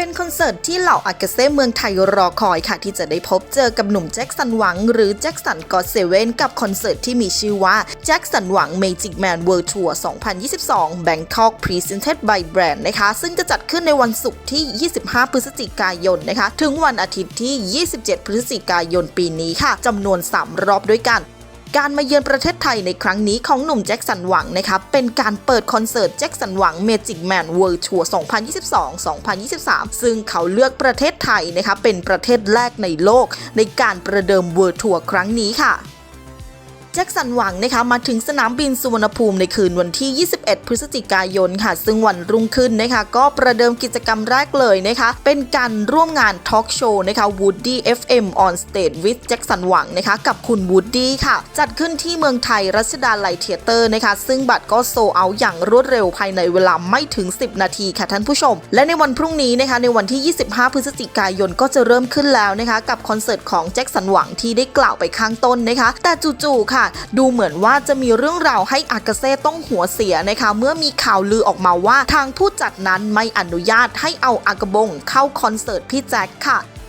เป็นคอนเสิร์ตที่เหล่าอากาเซ่เมืองไทยรอคอยค่ะ ที่จะได้พบเจอกับหนุ่มแจ็คสันหวัง หรือแจ็คสันกอเซเว่นกับคอนเสิร์ตที่มีชื่อว่าแจ็คสันหวัง Magic Man World Tour 2022 Bangkok Presented by Brand นะคะ ซึ่งจะจัดขึ้นในวันศุกร์ที่ 25 พฤศจิกายนนะคะ ถึงวันอาทิตย์ที่ 27 พฤศจิกายนปีนี้ค่ะจำนวน 3 รอบด้วยกัน การมาเยือนประเทศไทยในครั้งนี้ของหนุ่มแจ็คสันหวังนะคะเป็นการเปิดคอนเสิร์ตแจ็คสันหวัง Magic Man World Tour 2022-2023 ซึ่งเขาเลือกประเทศไทยนะคะเป็นประเทศแรกในโลกในการประเดิม World Tour ครั้งนี้ค่ะ จ็คสันหวังนะคะมาถึงสนามบินสุวรรณภูมิในคืนวันที่ 21 พฤศจิกายนค่ะ ซึ่งวันรุ่งขึ้นนะคะก็ประเดิมกิจกรรมแรกเลยนะคะ เป็นการร่วมงานทอล์กโชว์นะคะ Woody FM on Stage with แจ็คสันหวังนะคะกับคุณ Woody ค่ะ จัดขึ้นที่เมืองไทยรัชดาไลเทเตอร์นะคะ ซึ่งบัตรก็โซเอาอย่างรวดเร็วภายในเวลาไม่ถึง 10 นาทีค่ะท่านผู้ชม และในวันพรุ่งนี้นะคะในวันที่ 25 พฤศจิกายนก็จะเริ่มขึ้นแล้วนะคะกับคอนเสิร์ตของแจ็คสันหวังที่ได้กล่าวไปข้างต้นนะคะ แต่จู่ๆค่ะดูเหมือนว่าจะมีเรื่องราวให้อากาเซ่ต้องหัวเสียนะคะเมื่อมีข่าวลือออกมาว่าทางผู้จัดนั้นไม่อนุญาตให้เอาอากบงเข้าคอนเสิร์ตพี่แจ็คค่ะ